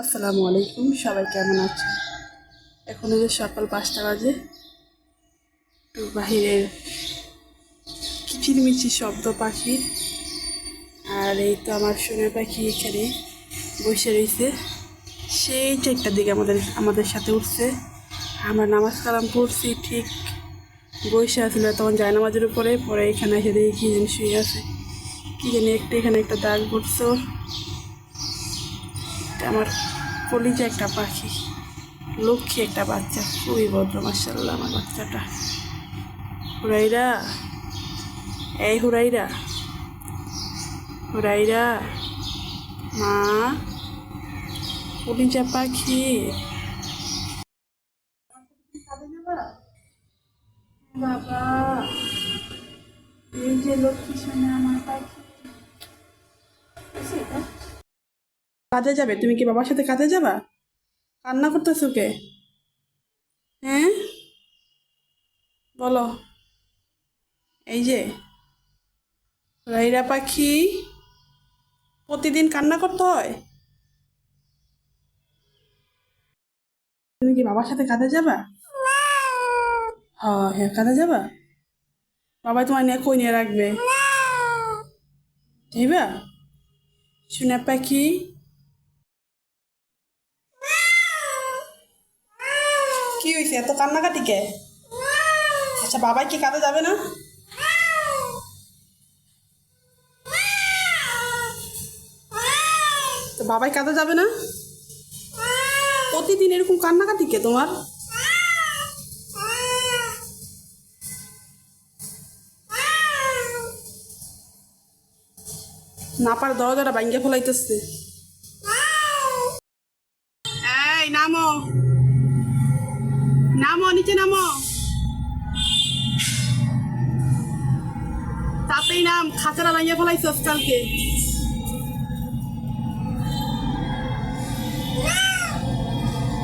আসসালামু আলাইকুম, সবাই কেমন আছে এখন যে সকাল পাঁচটা বাজে। একটু বাহিরের কিচিরমিচির শব্দ পাখির। আর এই তো আমার সোনা পাখি এখানে বসে রয়েছে। সেই চারটার দিকে আমাদের আমাদের সাথে উঠছে। আমরা নামাজ কালাম পড়ছি, ঠিক বসে আসলে তখন যায় নামাজের উপরে। পরে এখানে এসে দেখি কী যেন শুয়ে আছে। কী জানি একটা, এখানে একটা দাগ পড়ছে এটা আমার কলিজা একটা পাখি, লক্ষ্মী একটা বাচ্চা। খুবই ভদ্র মার্শাল্লাহ আমার বাচ্চাটা। হুরাইরা, এই হুরাইরা হুরাইরা, মা, কলিজা পাখি। বাবা, এই যে লক্ষ্মী সোনা আমার পাখি। কাজে যাবে? তুমি কি বাবার সাথে কাজে যাবা? কান্না করতেছো কে? হ্যাঁ? বলো। এই যে রাইরা পাখি প্রতিদিন কান্না করতে হয়? তুমি কি বাবার সাথে কাজে যাবা? হ্যাঁ হ্যাঁ কাজে যাবা? বাবা তোমার নিয়ে কই নিয়ে রাখবে? যাইবা? সোনা পাখি কি হয়েছে এত কান্নাকাটি কে? আচ্ছা বাবাই কি কাঁদে যাবে না? তো বাবাই কাঁদে যাবে না? প্রতিদিন এরকম কান্নাকাটি কে তোমার? না পার দরজাটা ভাঙ্গে ফেলাইতেছে। এই, নামো। নামো, নিচে নামো। তাতেই নাম খাঁচারা ভাঙিয়ে ফেলাইছস কালকে।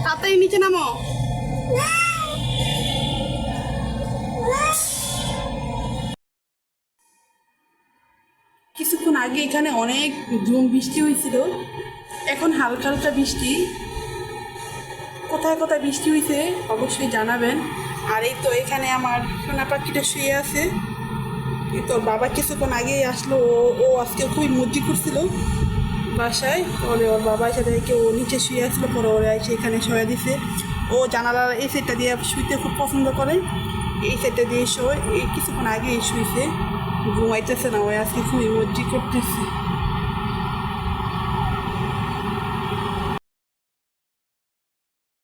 তাতেই নিচে নামো। কিছুক্ষণ আগে এখানে অনেক ঝুম বৃষ্টি হয়েছিল। এখন হালকা হালকা বৃষ্টি। কোথায় কোথায় বৃষ্টি হয়েছে অবশ্যই জানাবেন। আর এই তো এখানে আমার সোনা পাখিটা শুয়ে আছে। এই তোর বাবা কিছুক্ষণ আগেই আসলো, ও ও আজকে খুবই মজ্জি করছিল বাসায়। পরে ওর বাবার সাথে ও নিচে শুয়ে আসলো, পরে ওরা এসে এখানে শোয়া দিছে। ও জানালার এই সেটটা দিয়ে শুইতে খুব পছন্দ করে। এই সেটটা দিয়ে শোয়, এই কিছুক্ষণ আগেই শুইছে। ঘুমাইতেছে না, ও আজকে খুবই মজ্জি করতেছে।